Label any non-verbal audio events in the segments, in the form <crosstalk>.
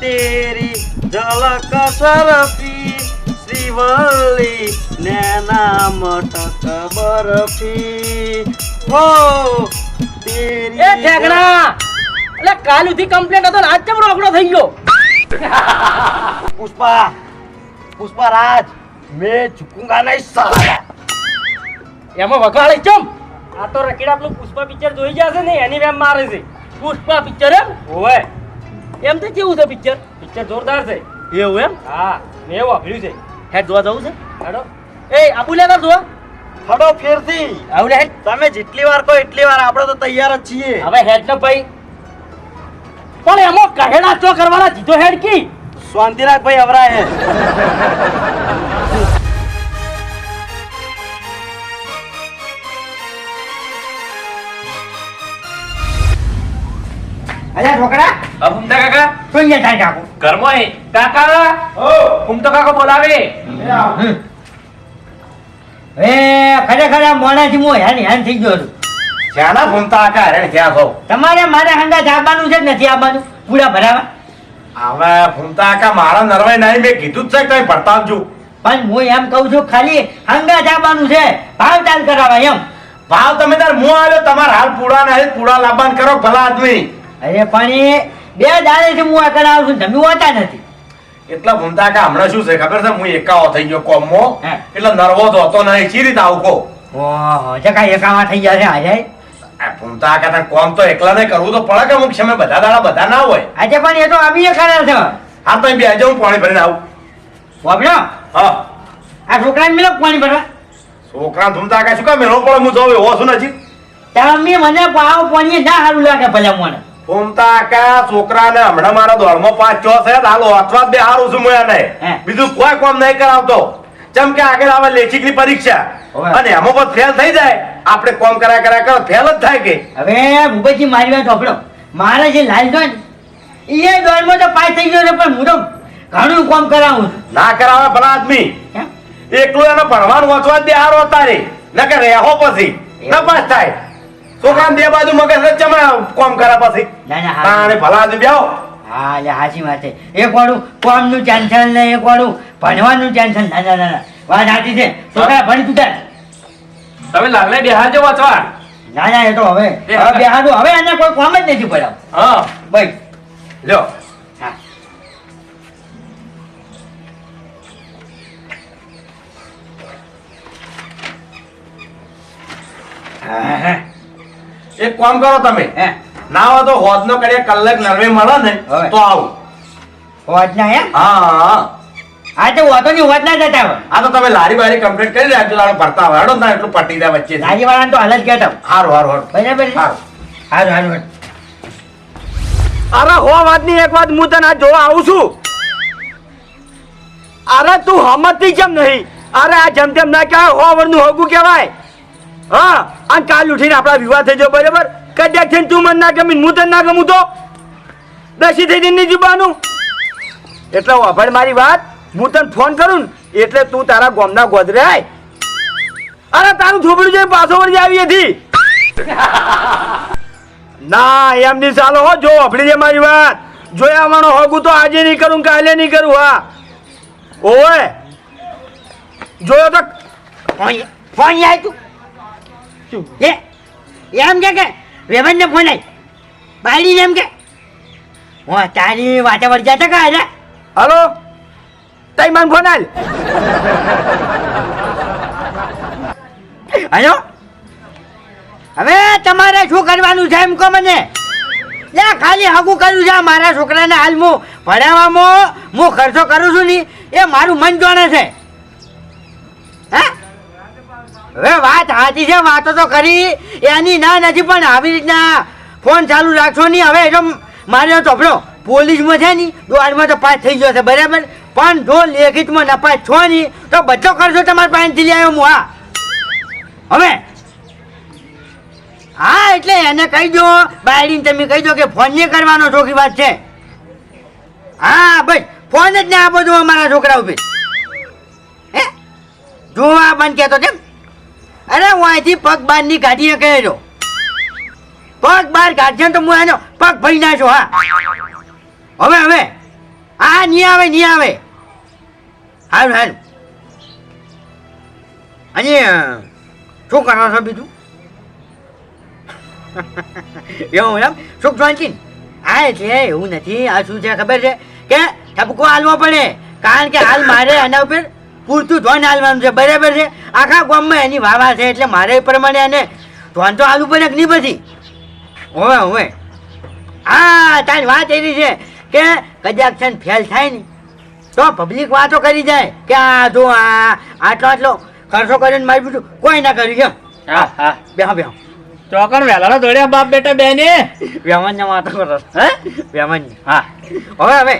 તેરી ઝલક સરફી શ્રીવલ્લી નેના મટક બરફી હો તેરી એ ઠેકડા! એટલે કાલ સુધી કમ્પ્લેન્ટ હતો ને આજ કેમ રોકડો થઈ ગયો? પુષ્પા પુષ્પા રાજ મેં ચુકુંગા નહીં સાલા એમાં વગાડે ચમ આ તો રકીડા પેલું પુષ્પા પિક્ચર જોઈ જશે ને એની વેમ મારે છે. પુષ્પા પિક્ચર એમ? હોવે એમ તો કેવું છે પિક્ચર? પિક્ચર જોરદાર છે. એવું એમ? હા મેં એવું વાપર્યું છે. હેડ જોવા જવું છે? હેડો. એ આબુ લેતા જોવા. હડો ફેરથી. આવું હેડ. તમે જેટલી વાર કહો એટલી વાર આપણે તો તૈયાર જ છીએ. હવે હેડ ને ભાઈ. પણ એમાં કહેડા ચો કરવાના? જીધો હેડ કી? શાંતિ ભાઈ અવરા હે. અલ્યા છોકરા અ ફૂમતા કાકા? કોઈ છે થાય કાકો ઘરમાં હે. કાકા? ફૂમતો કાકો બોલાવે. એ ખરેખર આ મોણાથી હું હેન હેન થઈ ગયો છું. શ્યાના ફૂમતા કાકા હેરાન ક્યાં કહો તમારે મારે હંગા આવવાનું છે નથી આવવાનું પૂરા ભરાવા? હવે ભૂમતા આકા મારા નરવાય નહીં મેં કીધું જ છે કે તમે પડતાવજો પણ હું એમ કહું છું ખાલી હંગા આવવાનું છે. ભાવ ચાલ કરાવા એમ. ભાવ તમે તાર મો આવ્યો તમારે હાલ પૂડા નહીં પૂડા લાબાન કરો ભલા આદમી. અરે પણ બે દાડેથી હું આગળ આવું છું તમે હોતા નથી. એટલા ભૂમતા કે હમણાં શું છે ખબર છે? હું એકાવો થઈ ગયો કોમો. એટલે નર્વો તો હતો નહીં. ચી રીતે આવું કહો? ઓહો જકા એકાવા થઈ ગયા છે આજે? આ ફૂમતા કાકા કોમ તો એકલા નહીં કરવું તો પડે કે અમુક સમય બધા દાડા બધા ના હોય. આજે પણ એ તો આવીએ કરે છે. હા તો બે હું પાણી ભરીને આવું. વાપરો. હા. આ છોકરાને મિલો પાણી ભરવા? છોકરા ધૂમતા કાકા શું કામ? મેળો પડે હું જોઉં એવો છું નજીક? તમે મને પાવ પાણી ના સારું લાગે ભલે મને. ફૂમતા કા છોકરાને હમણાં મારા દોડમાં પાંચ છ છે હાલો અથવા બે હારું છું હું નહીં. બીજું કોઈ કામ નહીં કરાવતો. જેમ કે આગળ આવે લેખિકની પરીક્ષા. અને એમાં પણ ફેલ થઈ જાય. આપણે કોમ કર્યા કર્યા કરો ફેલ જ થાય કે. હવે ભૂપેશજી મારી વાત સાંભળો. મારે જે લાલ જોન એ દોડમાં તો પાસ થઈ ગયો છે પણ હું તો ઘણું કોમ કરાવું ના કરાવે ભલા આદમી? એકલું એને ભણવાનું વાંચવા દે હારો તારે નકર રહેવો પછી. ન પાસ થાય છોકરાને બે બાજુ મગજ જ કોમ કરે પછી. ના ના તાણે ભલા આદમી બેહો. હા એટલે સાચી વાત એક વાળું કોમનું ટેન્શન ને એક વાળું ભણવાનું ટેન્શન. ના ના ના ના. વાત સાચી છે. છોકરા ભણી તું તાર. તમે લાલને બેહારજો વાંચવા ના ના એ તો હવે. હવે કોઈ કોમ જ નથી પડાવ હા. ભાઈ. લ્યો. હા, હા. એક કામ કરો તમે. હે? ના હોય તો હોદનો કરીએ કલાક નરવે મળે ને તો આવું. હોજના એમ? હા હા. આ તો વાતો ની હોજ ના જતા આ તો તમે લારી બારી કમ્પ્લીટ કરી રાખજો લાડો ભરતા વાડો હેડો ને એટલું પટી દે વચ્ચે લારી વાળા તો હાલ જ કહેતા. હોય. હારું હારું હારું. બરાબર? હારું. હારું હારું અરે હો વાતની એક વાત હું તને આ જોવા આવું છું. અરે તું હમતી કેમ નહીં. અરે આ જેમ તેમ ના કહેવાય હો વરનું હોગું કહેવાય. હા અને કાલ ઉઠીને આપણા વિવાહ થઈ ગયો બરાબર? કદાચ થઈને તું મને ના ગમી હું તને ના ગમું તો? દસી થઈ જઈને જુબાનું એટલે વાભળ મારી વાત, હું તને ફોન કરું ને, એટલે તું તારા ગોમના ગોદરે આય. અરે, તારું થોબડું જોઈ પાછો વળી આવી હતી. <laughs> ના, એમ નહીં ચાલો હો, જો અભડી દે મારી વાત. જોયા માનો હોગું તો આજે નહીં કરું કાલે નહીં કરું, હા. ઓવે. જોયો તો ફોન ફોન તું એ એમ કે કે રેવણ ને ફોન બાળી એમ કે હું તારી વાતે વળી જતા કા એટલે હલો? તઈ મને ફોન આલ. હલો? હવે તમારે શું કરવાનું છે એમ કહો મને? લે ખાલી હગું કર્યું છે મારા છોકરાને હાલ હું ભણાવવામાં હું ખર્ચો કરું છું ને. એ મારું મન જોણે છે. હા? હવે વાત સાચી છે, વાતો તો કરી એની ના નથી, પણ આવી રીતના ફોન ચાલુ રાખશો નહીં. હવે એટલે મારે ચોપડો પોલીસમાં છે ને, દ્વારમાં તો પાસ થઈ ગયો છે, બરાબર? પણ જો લેખિતમાં નપાસ છો નહીં તો બધો કરશો તમારા પાસેથી લઈ આવ્યો હું, હા. હવે? હા, એટલે એને કહી દો, બાયડીને તમે કહી દો કે ફોન નહીં કરવાનો, ચોખી વાત છે. હા, બસ, ફોન જ ના આપો છો અમારા છોકરા ઉપર. હે? જોવા બંધ કહેતો કેમ અરે હું અહીંથી પગ બહારની કાઢીને કહે છો. પગ બાર કાઢશે તો હું એનો પગ ભરી નાખો, હા. હવે હવે. આ નહીં આવે નહીં આવે. હારું હારું. અને શું કરો છો બીજું? <laughs> એવું એમ? સુખ શાંતિ ને? હા, એટલે એવું નથી. આ શું છે ખબર છે? કે ઠપકો હાલવો પડે. કારણ કે હાલ મારે એના ઉપર પૂરતું ધોન હાલવાનું છે. બરાબર છે? આખા ગામમાં એની વાવા છે એટલે મારે એ પ્રમાણે એને ધોન તો હાલવું પડે નહીં પછી? હોવે હોવે. હા તારી વાત એવી છે કે કદાચ છે ફેલ થાય ને તો પબ્લિક વાતો કરી જાય કે આ જો આ આટલો આટલો ખર્ચો કરીને મારી બીજું કોઈ ના કર્યું કેમ? હા હા બેહો બેહો. ચોકણ વેલાનો દોડ્યા બાપ બેટા બેને? વ્યવહાર વાતો કરો. હે? વ્યવહાર હા. હવે હવે.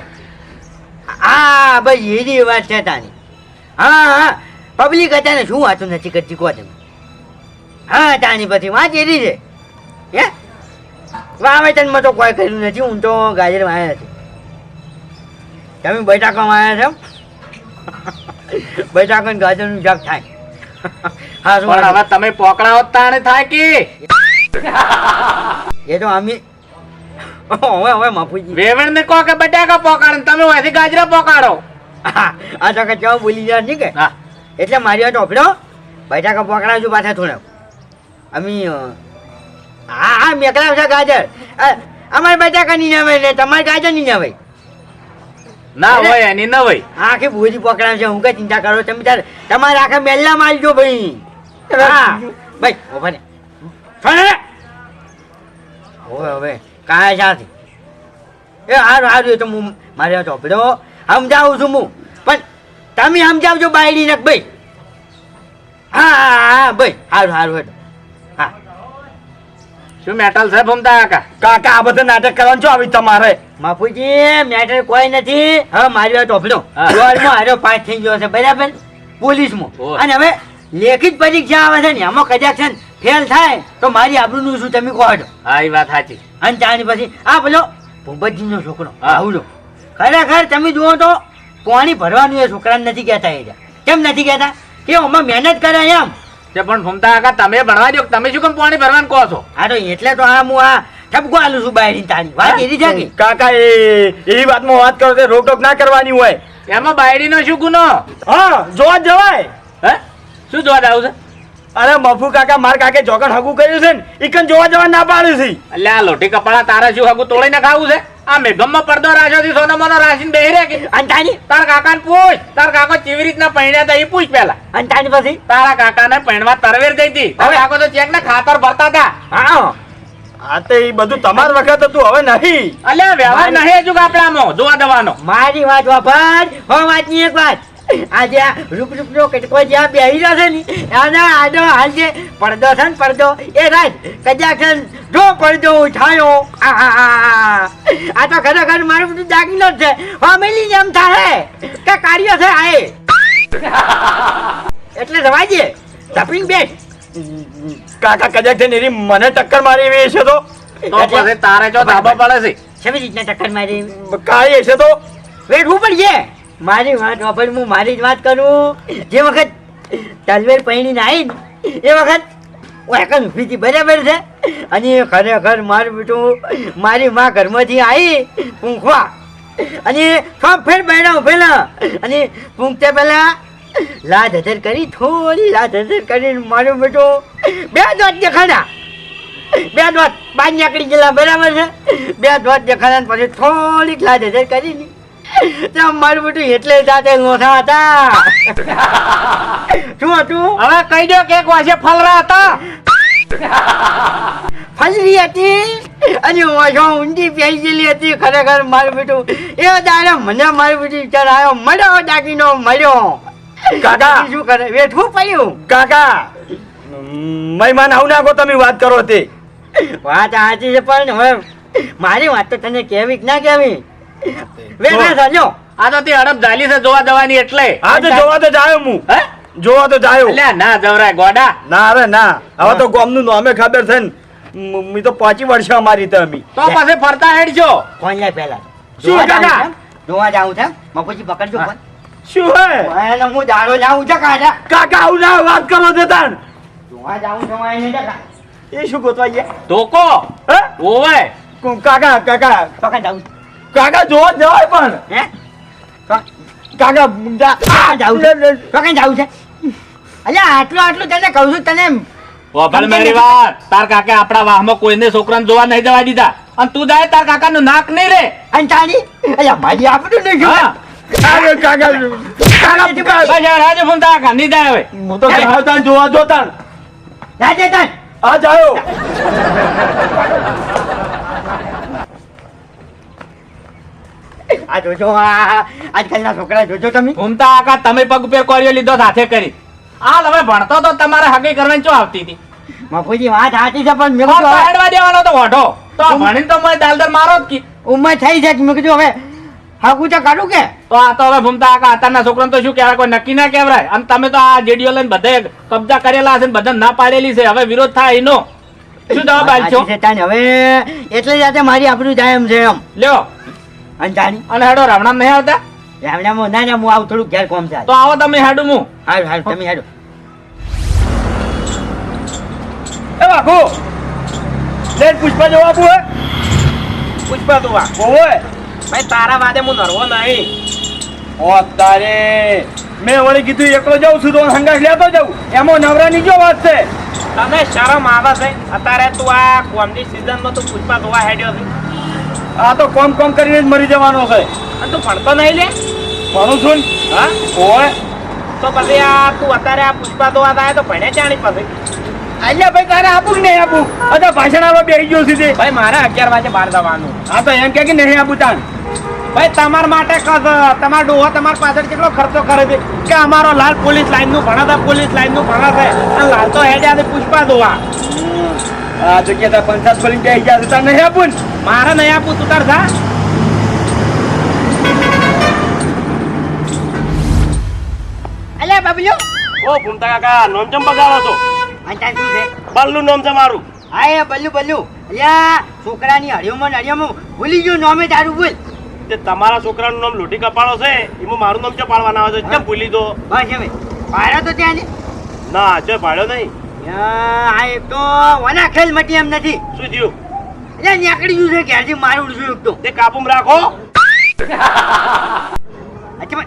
આ ભાઈ એની વાત છે તાની હા હા. પબ્લિક અત્યારે શું વાંચું નથી કરતી કહો તમે હા તાની પછી વાંચી રહી છે હે? વાવેતનમાં તો કોઈ કર્યું નથી હું તો ગાજર વાયા છે. તમે બટાકામાં વાયા છો? બટાકા ને ગાજરનું જગ થાય. હા શું પણ હવે તમે પોકડાઓ તાણે થાય કે? એ તો અમે હવે હવે માફુજી. વેવણ ને કહો કે બટાકા પોકાડો ને તમે ઓયથી ગાજરા પોકાડો <laughs> આ તો કે ચા બોલી જાય નહીં કે? હા. એટલે મારી વાત ઓફડો બટાકા પકડાવજો પાછા થોડા અમે હા હા મેકલાવ છે ગાજર. અમારે બટાકા નહીં આવે ને તમારે ગાજર નહીં આવે. ના હોય એની ન હોય. આખી ભૂરી પકડાવ છે હું કઈ ચિંતા કરો? તમે તાર તમારે આખા મેલ્લા માલજો ભાઈ. હા. ભાઈ ઊભા ને હવે. હવે કાંઈ સાથી એ હારું હારું એ તો હું મારે ચોપડો સમજાવું છું હું. પણ તમે સમજાવજો બાયડી ને ભાઈ. હા હા હા ભાઈ. હારું સારું હેડો. હા. શું મેટલ સાહેબ સમતા કાકા? કાકા આ બધા નાટક કરવાનું છું આવી તમારે? બાપુજી મેટર કોઈ નથી. હવે મારી વાત ઓફલો હા. જોરમાં હારો પાસ થઈ ગયો છે બરાબર? પોલીસમાં. અને હવે લેખિત પરીક્ષા આવે છે ને એમાં કદાચ છે ફેલ થાય તો મારી આબરૂનું શું તમે કહો છો હા એ વાત સાચી. અને ત્યાંની પછી આ પેલો ભૂપતજીનો છોકરો. હા. આવડો ખરેખર તમે જુઓ તો પાણી ભરવાનું એ છોકરાને નથી કહેતા એ કેમ નથી કહેતા? કે અમે મહેનત કરે એમ. તે પણ ફમતા કાકા તમે ભણવા દો તમે શું કેમ પાણી ભરવાનું કહો છો? હા તો એટલે તો આ હું આ ઠપકો આલું છું બહાર તારી. વાત એવી છે કે કાકા એ એવી વાતમાં વાત કરો તે રોકટોક ના કરવાની હોય. એમાં બાયડીનો શું ગુનો? હા જોવા જવાય. હે? શું જોવા જાવ છે? અરે મફુ કાકા માર કાકે જોગણ હગું કર્યું છે ને ઈકન જોવા જવા ના પાડ્યું છે. એટલે આ લોટી કપાળા તારા શું હગું તોડીને ખાવું છે? આ મેઘમમાં પડદો રાખ્યો છે સોનો મોનો રાશીને બેહી રે કે? અને તારી કાકાને પૂછ તાર કાકો કેવી રીતના પહેણ્યા હતા એ પૂછ પેલા અને પછી? તારા કાકાને પહેણવા તરવેર જઈ હતી હવે? કાકો તો ચેક ને ખાતર ભરતા હતા હા. આ તો એ બધું તમાર વખત હતું હવે નહીં. અલ્યા વ્યવહાર નહીં હજુ આપણામાં જોવા દવાનો. મારી વાત વાપર હો વાતની એક વાત. આજે આ રૂપ રૂપનો કટકો જ્યાં બેહી રહ્યો છે ને એના આડો હાલ છે પડદો છે ને પડદો. એ રાજ કદાચ છે જો પડદો ઉઠાયો. આ તો ખરેખર મારું બધું દાગીનો છે. ફેમિલી જેમ થાય કે કાર્ય છે આ <laughs> એટલે એટલે રવાજે ધપીને બેઠ કાકા કદાચ છે ને મને ટક્કર મારી એવી છે તો? તારે જો ધાબા પડે છે. કેવી રીતના ટક્કર મારી? કાંઈ હશે તો? વેઠવું પડશે. મારી વાત વાપર હું મારી જ વાત કરું? જે વખત તલવેર પૈણીને આવી ને, એ વખત વાકન ઊભી હતી બરાબર છે. અને ખરેખર મારું બેટું મારી માં ઘરમાંથી આવી પૂંખવા અને સબ ફેર બહેણા ઉભેલા. અને પૂંખતે પહેલા લાદ હજર કરી થોડી લાદ હજર કરીને મારું બેટું બે દોત દેખાડા. બે દોત બાજ નીકળી ગયેલા બરાબર છે? બે દોત દેખાડા પછી થોડીક લાદ હજર કરીને મારું બેટું એટલે સાથે લોથા હતા. શું હતું? હવે કહી દો કે વાસે ફલરા હતા. ફલરી હતી? અને ઓછો ઊંડી પહેરી ગયેલી હતી. ખરેખર મારું બેટું. એ દાડે મને મારું બેટું વિચાર આવ્યો મળ્યો દાગીનો મળ્યો. કાકા. શું કરે? વેઠવું પડ્યું. કાકા મહેમાન આવું નાખો તમે વાત કરો તે. વાત સાચી છે પણ હવે મારી વાત તો તને કેવી કે ના કેવી <laughs> વેઠા સાંજો આ તો તે હડપ ઝાલી છે જોવા દવાની એટલે. હા તો જોવા તો જાયો હું. હે? જોવા તો જાયો. અલ્યા ના જવરાય ગોડા. ના અરે ના. હવે તો ગોમનું નામે ખબર છે ને. મી તો પાંચી વર્ષ અમારી તો અમી. તો પાસે ફરતા હેડજો. કોણ લે પહેલા. શું કાકા? જોવા જાઉં છે? મફુજી પકડજો ફોન. શું હે? એને હું દાડો જાઉં છે કાકા કાકા આવું ના વાત કરો તે તાણ. જોવા જાઉં છું એને કાકા. એ શું ગોતવા ગયા? ધોકો. હે? ઓવે. કાકા કાકા. પકડ જાઉં કાકા જોવા જવાય પણ. હે? કાકા ક્યાં જાવું છે. કાકા જાવું છે. અલ્યા આટલું આટલું તને કહું છું તને વફાલ મારી વાત. તાર કાકે આપણા વાહમાં કોઈને છોકરાને જોવા નહીં જવા દીધા. અને તું જાય તાર કાકાનું નાક નહીં રે. અંતાણી અલ્યા ભાઈ આપણું નહીં જોવા. કાકા કાકા કાકા રાજે ફોન તા કાકા નહીં જાય હવે. હું તો હતા જોવા જોતા રાજેતન આ જાયો <laughs> આ જોજો આ આજકાલના છોકરા જોજો તમે. ઘૂમતા આકા તમે પગ ઉપર કોરિયો લીધો સાથે કરી. આ તમે ભણતો તો તમારે હગી કરવાની ચો આવતી હતી? મફુજી વાત સાચી છે પણ મેં તો હવે હેડવા દેવાનો તો ઓઢો તો ભણીને તો મને દાલદર મારો જ કી. ઉંમર થઈ છે મેં કીધું હવે હાકું તો કાઢું કે? તો આ તો હવે ભૂમતા આકા અત્યારના છોકરાને તો શું કહેવાય કોઈ નક્કી ના કહેવાય. અને તમે તો આ જેડીઓ લઈને બધે કબજા કરેલા હશે ને બધા ના પાડેલી છે. હવે વિરોધ થાય એનો. શું જવાબ આલશો છે હવે એટલે જાતે મારી આપણું જાય એમ છે એમ. લ્યો. અંતાણી અને હેડો રાવણા નહીં આવતા? રામણામાં ના ના હું આવું થોડું ઘેર કોમ થાય. તો આવો તમે હેડો હું. હાલ હાલ તમે હેડો. એ બાપુ! લે પુષ્પા જવા આપું હે? પુષ્પા તો આ હોય ભાઈ તારા વાદે હું નરવો નહીં. ઓ તારે. મેં વળી કીધું એકલો જાઉં છું તો સંગાસ લેતો જાઉં. એમાં નવરાની જો વાત છે? તને શરમ આવે છે? અત્યારે તું આ કોમની સિઝનમાં તું પુષ્પા ધોવા હેડ્યો છે. આ તો કોમ કોમ કરીને જ મરી જવાનો છે. અને તું ભણતો નહીં લે? ભણું છું હા? ઓય. તો પછી આ તું અત્યારે આ પુષ્પા ધોવા થાય તો ભણે જાણી પછી. અલ્યા ભાઈ તારે આપું કે નહીં આપું? અચ્છા ભાષણ આવવા બેસી ગયો સીધે. ભાઈ મારે અગિયાર વાગે બહાર જવાનું. આ તો એમ કે નહીં આપું તાણ? ભાઈ તમારા માટે તમારા ડોહા તમારા પાછળ કેટલો ખર્ચો કરે છે? કે અમારો લાલ પોલીસ લાઈનનું ભણે પોલીસ લાઈનનું ભણે અને લાલ તો હેડ્યા પુષ્પા ધોવા આ જગ્યા તાર પંચાયત બોલીને બેસી ગયા તાર નહીં આપું ને? મારે નહીં આપું તું તાર જા અલ્યા બાબલ્યો. ઓ ભૂમતા કાકા નોમ બગાડો છો? અંતા શું છે? બલ્લુ નોમ છે મારું. હા એ બલ્લુ બલ્લુ. અલ્યા છોકરાની હળિયોમાં ને હળિયોમાં ભૂલી ગયું નોમે તારું બોલ તે તમારા છોકરાનું નામ લોટી કપાળો છે. એમાં મારું નામ પાડવાના આવે છે? કેમ ભૂલી દો બસ હવે પાડો તો ત્યાં ને ના જો ભાડ્યો નહીં. આ એક તો વના ખેલ મટી એમ નથી. શું થયું? એટલે નીકળી ગયું છે ઘેરથી મારું ઉડશું તો. તે કાબુમાં રાખો. અચ્છા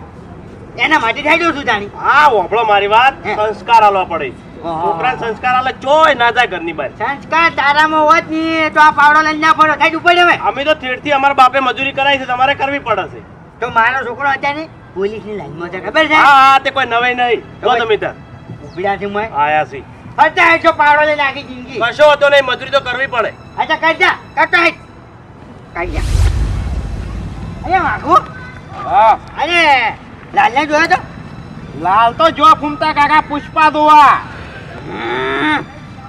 એના માટે થઈ ગયો છું જાણી હા ઓભળો મારી વાત. સંસ્કાર આલવા પડે. હા. સંસ્કાર આલે ચોય ના જાય ઘરની બહાર. સંસ્કાર તારામાં હોતની તો આ પાવડો લઈને ના પડો થાય ઉપર હવે. અમે તો થેડથી અમારા બાપે મજૂરી કરાવી છે તમારે કરવી પડશે તો મારો છોકરો અત્યારે પોલીસની લાઈનમાં છે ખબર છે? હા હા તે કોઈ નવાઈ નહીં. જો તમે ત્યાં. ઉપડ્યા છે મેં આયા છી. ફરતા હેઠો પાડો લઈને આખી જિંદગી. કશો હતો નહીં મજૂરી તો કરવી પડે. અચ્છા કરજા કરતા હે કરી જા. અરે વાઘુ. હા. અરે લાલને જોયો તો? લાલ તો જો ફૂમતા કાકા પુષ્પા દોવા.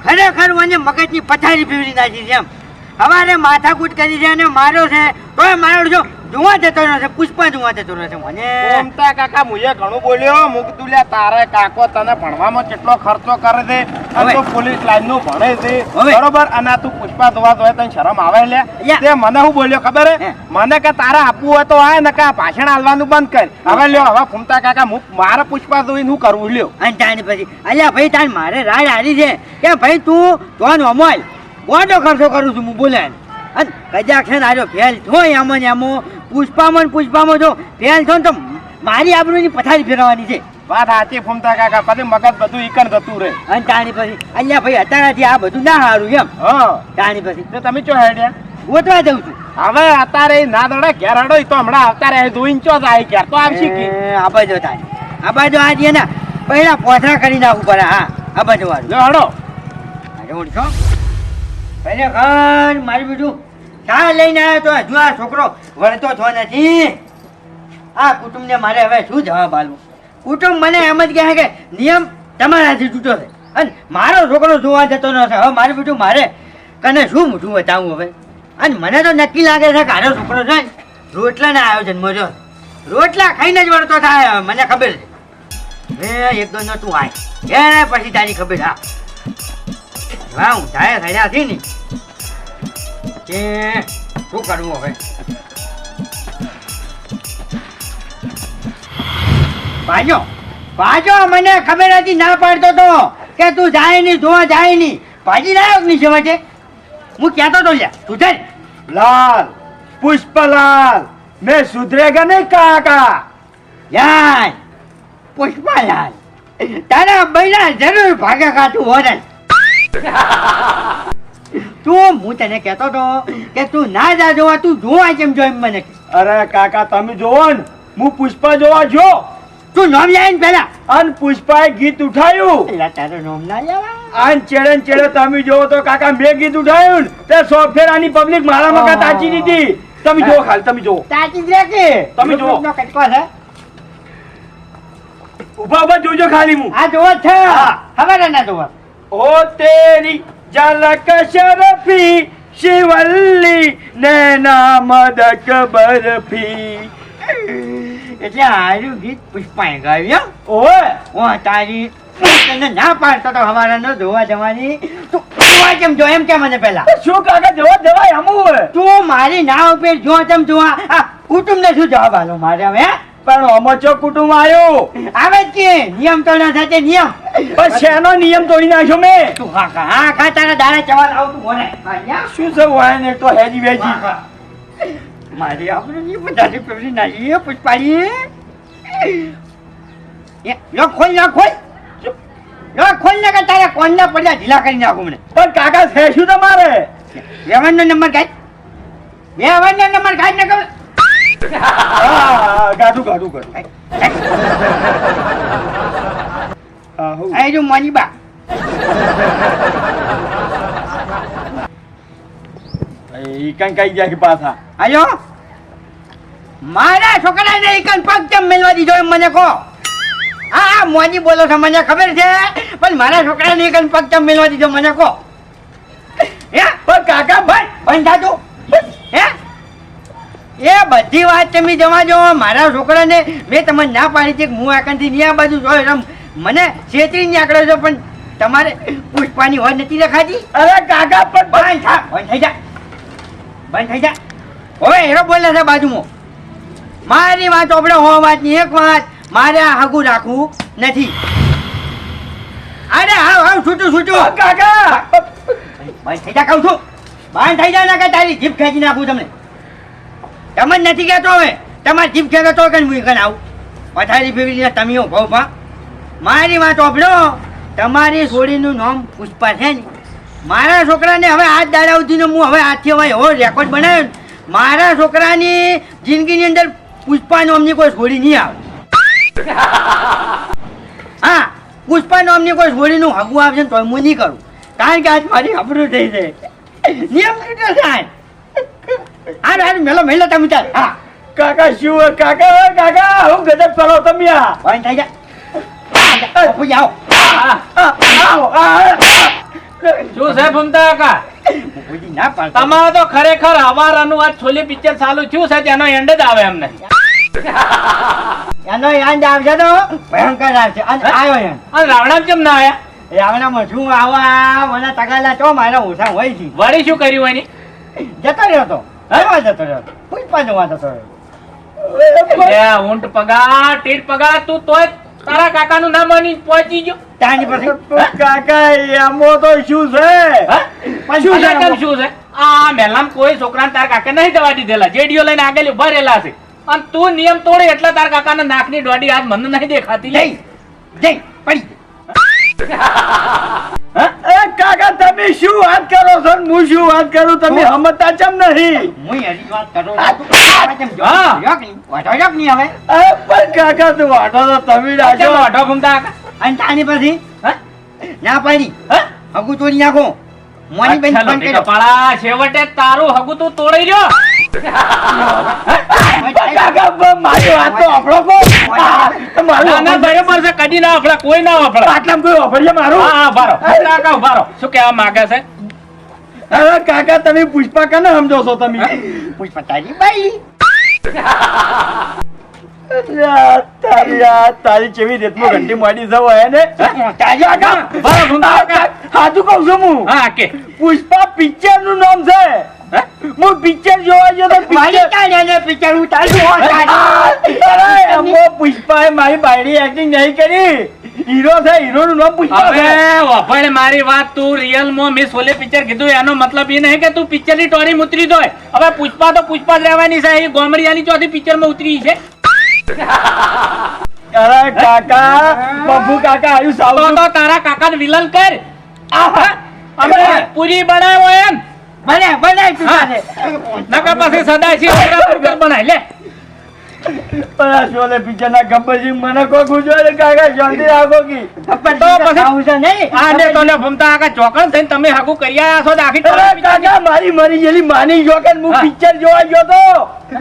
ખરેખર મને મગજની પથારી પીવડી નાખી છે એમ. હવારે માથાકૂટ કરી છે અને માર્યો છે તોય માર્યો જો જોવા જતો રહ્યો છે પુષ્પા જોવા જતો રહ્યો છે મને. ફૂમતા કાકા મુએ ઘણું બોલ્યો મુકતું લ્યા તારે કાકો તને ભણવામાં કેટલો ખર્ચો કરે છે? અને તો પોલીસ લાઈનનું ભણે છે. બરોબર? અને તું પુષ્પા ધોવા જોઈએ તને શરમ આવે લે. તે મને હું બોલ્યો ખબર હે. મને કે તારે આપવું હોય તો આ ને કા ભાષણ આલવાનું બંધ કર. હવે લ્યો હવે ફૂમતા કાકા હું મારે પુષ્પા ધોઈને શું કરવું લ્યો? અને તાણી પછી અલ્યા ભાઈ તાણ મારે રાડ હારી છે. કે ભાઈ તું તો અમોલ. મોટો ખર્ચો કરું છું હું બોલે અને કદાચ છે ને આજો ફેલ છો એમ ને એમ પુષ્પામાં પુષ્પામાં જો ફેલ છો ને તો મારી આબરૂની પથારી ફેરવાની છે. વાત હાથી ફૂમતા કાકા પછી મગજ બધું ઈકણ જતું રહે. અને તાણી પછી અલ્યા ભાઈ અત્યારથી આ બધું ના સારું એમ. હા. તાણી પછી. તો તમે ચો હેડ્યા? ગોતવા જઉં છું. હવે અત્યારે ના દડે ઘેર હડો તો હમણાં અત્યારે ધોઈને ચો જાય ઘેર. તો આવશી કે? આ બાજુ તારી આ બાજુ આ જઈએ ને પહેલા પોથરા કરી નાખવું પડે હા. આ બાજુ વાળું હડો. ઓળખો ખરેખર મારી બીજું શા લઈને આવ્યો તો હજુ આ છોકરો વળતો થયો નથી. આ કુટુંબને મારે હવે શું જવાબ આલવો કુટુંબ મને એમ જ કહે કે નિયમ તમારાથી તૂટો છે. અને મારો છોકરો જોવા જતો ન છે હવે મારી બીજું મારે કને શું મૂઠું બતાવું હવે? અને મને તો નક્કી લાગે છે કે આરો છોકરો છે રોટલાના આયોજનમાં જો. રોટલા ખાઈને જ વળતો થાય. મને ખબર છે. હવે એકદમ તું આય. એ પછી તારી ખબર હા. હું જાય થયા હતી ને. કે શું કરવું હવે? ભાજો ભાજો મને ખબર હતી ના પાડતો તો કે તું જાય નહીં જોવા જાય નહીં. ભાજી લાયો નહીં છેવટે હું કહેતો તો લ્યા તું છે લાલ પુષ્પલાલ મેં સુધરેગા નહીં કાકા. યાર પુષ્પલાલ. તારા બૈલા જરૂર ભાગે ખાતું હોરે <laughs> તું હું તને કહેતો હતો કે તું ના જા જોવા તું જોવા કેમ જો એમ મને અરે કાકા તમે જોવો ને હું પુષ્પા જોવા જો તું નામ લે પેલા અન પુષ્પાએ ગીત ઉઠાયું. એટલે તારો નામ ના લેવા. આન ચેડે ચેડે તમે જોવો તો કાકા મેં ગીત ઉઠાયું તે સોફ્ટવેર આની પબ્લિક મારા મકા તાચી દીધી. તમે જોવો ખાલી તમે જોવો. તાચી જ રે કે તમે જોવો. નો કટકો છે. ઊભા ઊભા જોજો ખાલી હું. આ જોવો છે. હવે ના જોવો. ઓ તેરી ઝલક શરફી શિવલ્લી નૈના મદક બરફી. એટલે આયુ ગીત પુષ્પાએ ગાવ્યું ઓય ઓ તારી તને ના પાડતો તો હવારા નો ધોવા જવાની. તું જોવા કેમ જો એમ કેમ મને પેલા શું કાકા જોવા જવાય હોય તું મારી ના ઉપર જો તેમ જોવા આ કુટુંબ ને શું જવાબ આલો મારે હવે? પણ અમચો કુટુંબ આવ્યો આવે જ કે નિયમ તો ના સાથે નિયમ. પણ શેનો નિયમ તોડી નાખ્યો મેં? તું હા ખા હા તારા દાડા ચવાલ આવતું મને શું છે વાય ને તો હેજી વેજી મારી આપણે ની બધાની પેલી નાખીએ પુષ્પાજી એ લો ખોલ ના ખોલ. લો ખોલ ના કે તારા કોણ ના પડ્યા ઢીલા કરી નાખું મને. પણ કાકા છે શું તમારે? વ્યવહાર નો નંબર કાઢ. વ્યવહાર નો નંબર કાઢ ને કહું હા ગાઢું ગાઢું ગાઢું. હા હું આ જો મોની બા કઈ કે પાછા? મારા છોકરાને એકન પગ કેમ મેલવા દીધો એમ મને કહો. હા મોજી બોલો છો મને ખબર છે. પણ મારા છોકરાને એકન પગ કેમ મેલવા દીધો મને કહો. હે? પણ કાકા ભાઈ બંધ થાતું હે? એ બધી વાત તમે જવા જો મારા છોકરાને મેં તમને ના પાડી છે કે હું આકંથી નહીં આ બાજુ જોઈ રમ મને છેતરી નીકળ્યો છો પણ તમારે પુષ્પાની હોય નથી લખાતી અરે કાકા પણ બંધ થા બંધ થઈ જા. બંધ થઈ જા. હવે હેરો બોલે છે બાજુમાં. મારી વાત આપણે હો વાતની એક વાત મારે આ હગું રાખવું નથી. અરે હા હા છૂટું છૂટું. કાકા! બંધ થઈ જા કહું છું. બંધ થઈ જા ના કે તારી જીભ ખેંચી નાખું તમને. તમે જ નથી કહેતો હવે. તમારી જીભ ખેતો તો કઈ હું કઈ આવું? પથારી ફેરવીને તમે ઊભો ઊભા મારી વાત ઓપડો તમારી છોડીનું નામ પુષ્પા છે ને. મારા છોકરાને હવે હાથ દાડા સુધીનો હું હવે હાથથી હવે એવો રેકોર્ડ બનાવ્યો મારા છોકરાની જિંદગીની અંદર પુષ્પા નામની કોઈ છોડી નહીં આવે. <laughs> હા પુષ્પા નામની કોઈ છોડીનું હગું આવશે ને તો હું નહીં કરું. કારણ કે આજ મારી હબરું થઈ છે. નિયમ છે આજ. હારું હારું મેલો મેલો તમે ચાલ હા. કાકા શું હોય? કાકા ઓય કાકા હું ગજબ કરો તમે આ. ભાઈ થઈ જા. બાપુ જાઓ આ, આ. શું કાકા? બાપુજી ના પાડતો. તમારે તો ખરેખર હવારાનું આ છોલી પિક્ચર ચાલુ થયું છે તેનો એન્ડ જ આવે એમને. એનો એન્ડ આવશે તો ભયંકર આવશે. અને આવ્યો એમ. અને રાવણા કેમ ના આવ્યા? એ આવડામાં શું આવા મને તગાલા તો મારા ઓછા હોય છે. વળી શું કર્યું એની? જતો રહ્યો તો. રહ્યો. લે ઊંટ પગા ટીટ પગા તું તોય તારા કાકાનું નામ માની પહોંચી ગયો. પછી કાકા એમાં તો શું છે? શું શું છે છે કેમ શું છે? આ મેલામ કોઈ છોકરાને તારા કાકા નહીં જવા દીધેલા. જેડીઓ લઈને આગળ ઊભા રહેલા છે. અને તું નિયમ તોડે એટલે તારા કાકાના નાકની દોડી આજ મને નહીં દેખાતી. જઈ જઈ પડી કાકા તમે શું વાત કરો છો? હું શું વાત કરું? તમે સમજતા ચમ નહીં? હું વાત કરું નહીં. હવે? પણ કાકા તું વાટો તો તમે રાખો વાઢો ઘૂમતા અને પછી? ના પાડી? હા? હગું તોડી નાખો. મોની બેન ફોન કર્યો. કપાળા, છેવટે તારું હગું તું તોડી રહ્યો કો ના, ના, કદી ના વાપરા કોઈ ના વાપરા. આટલા કોઈ વાપરજે મારું? હા ભારો કાકા ભારો શું કેવા માંગે છે? અરે કાકા તમે પુષ્પા કને સમજો છો તમે? પુષ્પા તારી બાઈ તારી તારી કેવી રીતનું ઘંટી મોડી જવો હે. ને તારી કાકા. સાચું કહું છું હું? હા કે. પુષ્પા પિક્ચરનું નામ છે. હું? પિક્ચર જોવા ગયો તો મારી પિક્ચર હું તારી. પુષ્પાએ મારી બાયડી એક્ટિંગ નહીં કરી. હીરો છે હીરો નું નામ પુષ્પા હવે છે. મારી વાત તું રિયલમાં મેં સોલે પિક્ચર કીધું. એનો મતલબ એ નહીં કે તું પિક્ચરની ટોરી ઉતરી દોય હવે પુષ્પા તો પુષ્પા જ રહેવાની છે. એ ગોમડિયાની ચોથી પિક્ચરમાં ઉતરી છે. અરે કાકા બબુ કાકા આયુ તો સાવ તો તારા કાકાને વિલન કર. અમે પૂરી બનાવો એમ? ભલે બનાય તું નકર પછી સદાશિવ બરાબર બનાય લે. પેલા શોલે પિક્ચર ના ગબ્બરજી મને કોઈ ગુજરે કાકા શાંતિ રાખો કી. તો પછી- આવું છે નહીં. આ ને તો લે ભમતા આકા ચોકન થઈને તમે હાકુ કરી આયા છો તો આખી અરે કાકા મારી મરી ગયેલી માની ગયો કે હું પિક્ચર જોવા ગયો તો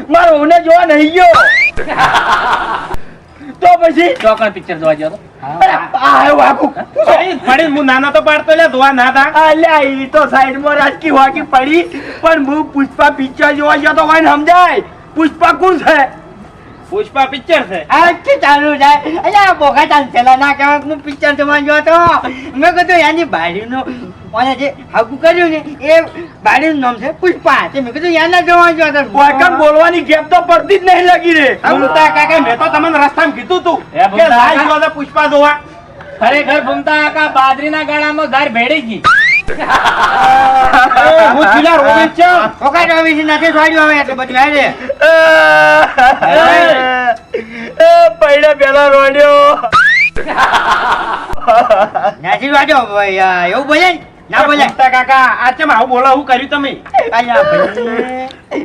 મારો ઓને જોવા નહીં ગયો. <laughs> તો પછી? ચોકન પિક્ચર જોવા ગયો તો? પુષ્પા પિક્ચર જોવા ગયો તો ને સમજાય? પુષ્પા કોણ છે? પુષ્પા પિક્ચર છે. આ ચાલુ જાય અલ્યા બોગા ચાલ ના કે હું પિક્ચર જોવા ગયો તો. મેં કીધું એની બારીનો મને જે હગુ કર્યું ને એ બાળીનું નામ છે પુષ્પા. તે મેં કીધું યાના જોવા ગયો તો બોયકમ બોલવાની ગેપ તો પડતી જ નહીં લાગી રે. ભૂમતા કાકા મેં તો તમને રસ્તામાં કીધું તું કે લાઈ જો પુષ્પા જોવા. ખરેખર ભમતા આકા બાજરીના ગાળામાં ધાર ભેડી ગઈ. હું ચીલા રોબી છે. બોગા રવિશી નથી છોડ્યું હવે એટલે બધું હેડે પૈડે પેલા રોડ્યો. નથી વાડ્યો ભાઈ આ, એવું બોલે ને? ના બોલે. કાકા આ ચમ આવું બોલો હું કર્યું તમે?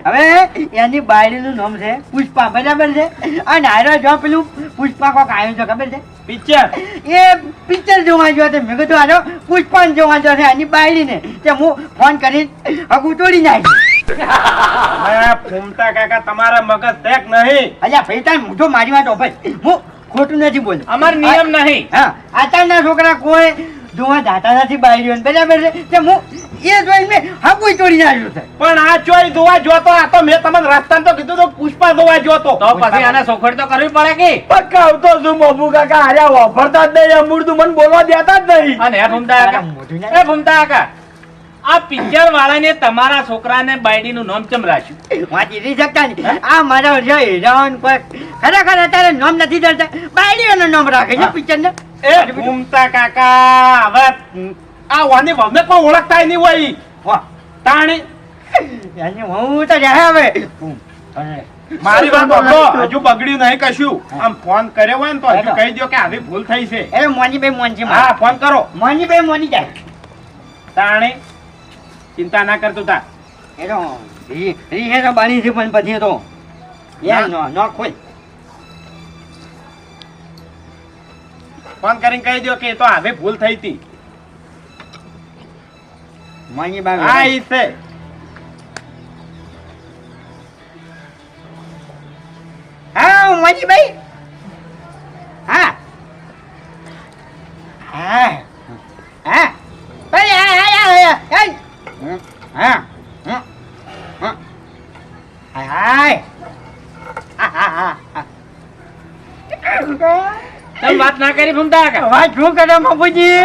હવે એની બાયડીનું નામ છે પુષ્પા બરાબર છે? અને હારો જો પેલું પુષ્પા કોક આવ્યું છે ખબર છે? પિક્ચર એ પિક્ચર જોવા ગયો તો મેં કીધું હાલો પુષ્પા જોવા ગયો છે એની બાયડીને. તે હું ફોન કરી હગું તોડી નાખી. ફૂમતા કાકા તમારા મગજ ટેક નહીં. અલ્યા ભાઈ તાર મોઢો મારી વાત હું ખોટું નથી બોલ અમાર નિયમ નહીં. હા આતાના છોકરા કોઈ જોવા જાતા નથી બાયડીઓને બરાબર છે તે હું એ જોઈને મેં હગું તોડી નાખ્યું છે પણ આ ચોઈ ધોવા જોતો આ તો મેં તમને રસ્તા તો કીધું તો પુષ્પા ધોવા જોતો. તો પછી આને સોખડ તો કરવી પડે કે? પકાવતો છું બબુ કાકા હાર્યા વાપરતા જ નહીં અમૂર્તું મને બોલવા દેતા જ નહીં. અને એ ભૂમતા કાકા એ ભૂમતા કાકા આ પિક્ચર વાળાને તમારા છોકરાને બાયડીનું નામ કેમ રાખ્યું? વાંચી નહીં. શકતા આ મારા જે હીરાઓને કોઈ ખરેખર અત્યારે નામ નથી ધરતા. બાયડીઓનું નામ રાખે છે પિક્ચર ને એ ભૂમતા કાકા હવે આ વાની વહુને કોઈ ઓળખતા નહીં હોય. વાહ તાણી. એને હું તો રહે હવે. મારી વાત સાંભળો, હજુ બગડ્યું નહીં કશું. આમ ફોન કર્યો હોય ને તો હજુ કહી દો કે આવી ભૂલ થઈ છે. એ મોનીભાઈ મોનજી હા ફોન કરો. મોનીભાઈ મોની જાય. તાણી ચિંતા ના કરતું તા. એ તો રીહે તો બની છે પણ પછી તો. યાર નો. નો ફોન કરીને કહી દો કે તો હવે ભૂલ થઈ હતી. મોંઘી બાગ હા ઈ છે. હા મોંઘી ભાઈ હા. હા. હા. ભાઈ હા હા હા હા. વાત ના કરી ભમતા વાત શું કરે બાપુજી?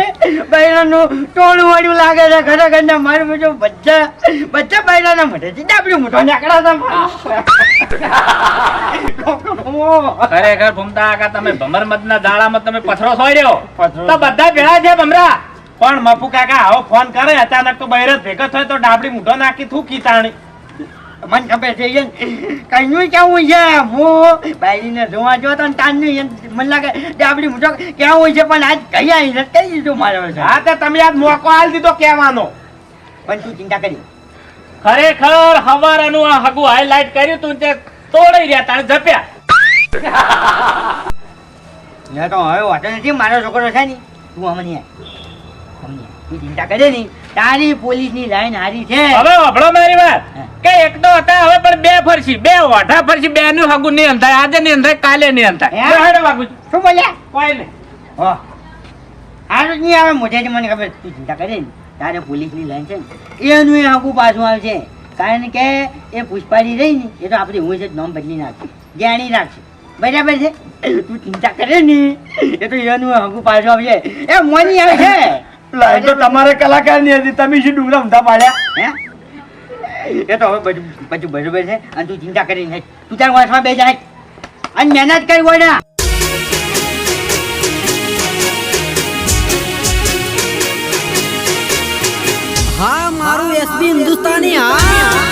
બૈરાનું ટોળું વાળું લાગે છે ખરેખર ને મારું બધું બધા બધા બૈરાના મોઢેથી ડાબલું મોઢો નીકળ્યા હતા ખરેખર ભમતા આકા તમે ભમર મદના દાડામાં તમે પથરો રહ્યો તો બધા ભેળા છે ભમરા. પણ મફુ કાકા આવો ફોન કરે અચાનક તો બૈરત ભેગો થયો તો ડાબડી મૂઢો નાખી થૂકી તાણી. મને ખબર છે યન કઈનું કેવું છે? હું બાઈડીને જોવા જો ને તાનનું મને લાગે આપણી મોઢો કેવું છે પણ આજ કઈ આવી છે કઈ દીધું મારે હા તો તમે આજ મોકો આલ દીધો કહેવાનો. પણ તું ચિંતા કરી. ખરેખર હવારનું આ હગું હાઈલાઈટ કર્યું તું તે તોડી રહ્યા તાણે જપ્યા તો હવે વાંધો નથી મારો છોકરો છે ને તું અમને. અમને ચિંતા કરે નહીં. તારી પોલીસની લાઈન હારી છે. હવે વાપડો મારી વાત. કે એક તો હતા હવે પણ બે ફરસી બે વાઠા ફરસી બે નું હગું નહીં અંધાય આજે નહીં અંધાય કાલે નહીં અંધાય? શું બોલ્યા કોઈ નહીં. હારું નહીં આવે મોઢેથી મને ખબર. તું ચિંતા કરે ને. તારે પોલીસની લાઈન છે ને એનું એ હાગુ પાછું આવશે. કારણ કે એ પુષ્પારી રહી ને એ તો આપણી હું છે નામ બદલી નાખશે. જાણી નાખશે બરાબર છે? તું ચિંતા કરે ને. એ તો એનું હાગુ પાછું આવશે. એ મોની આવે છે. લાઈન તો તમારે કલાકારની હતી, તમે શું ડુંગરા ઊંધા પાડ્યા? હે? એ તો હવે બધું બધું બરોબર છે, અને તું ચિંતા કરીને નહીં. તું તાર વાંચમાં બે જાય અને મહેનત કરી હોય ને. હા, મારું એસબી હિન્દુસ્તાની, હા.